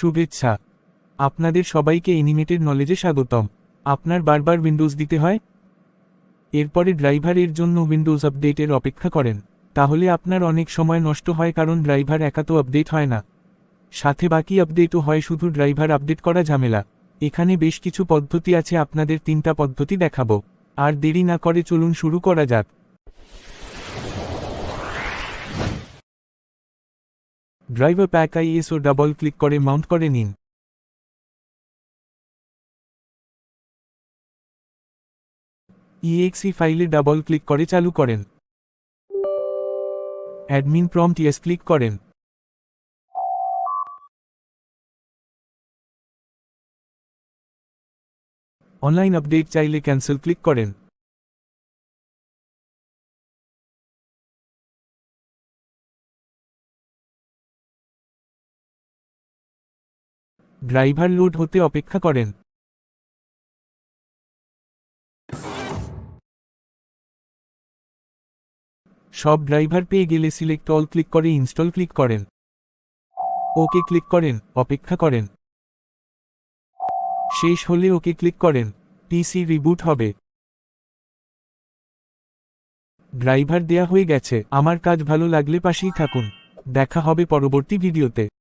শুভেচ্ছা। আপনাদের সবাইকে এনিমেটেড নলেজে স্বাগতম। আপনার বারবার উইন্ডোজ দিতে হয়? এরপরে ড্রাইভার এর জন্য উইন্ডোজ আপডেটের অপেক্ষা করেন। তাহলে আপনার অনেক সময় নষ্ট হয় কারণ ড্রাইভার একা তো আপডেট হয় না। সাথে বাকি আপডেটও হয় শুধু ড্রাইভার আপডেট করা ঝামেলা। এখানে বেশ কিছু পদ্ধতি আছে, আপনাদের তিনটা পদ্ধতি দেখাবো। আর দেরি না করে চলুন শুরু করা যাক। Driver pack ISO double click করে মাউন্ট করে নিন। ইএক্সি ফাইলে ডাবল ক্লিক করে চালু করেন। অ্যাডমিন প্রম্পট ইয়েস ক্লিক করেন। অনলাইন আপডেট চাইলে ক্যান্সেল ক্লিক করেন। ড্রাইভার লোড হতে অপেক্ষা করেন। সব ড্রাইভার পেয়ে গেলে সিলেক্ট অল ক্লিক করে ইনস্টল ক্লিক করেন। ওকে ক্লিক করেন, অপেক্ষা করেন। শেষ হলে ওকে ক্লিক করেন পিসি রিবুট হবে। ড্রাইভার দেয়া হয়ে গেছে, আমার কাজ ভালো লাগলে পাশেই থাকুন। দেখা হবে পরবর্তী ভিডিওতে।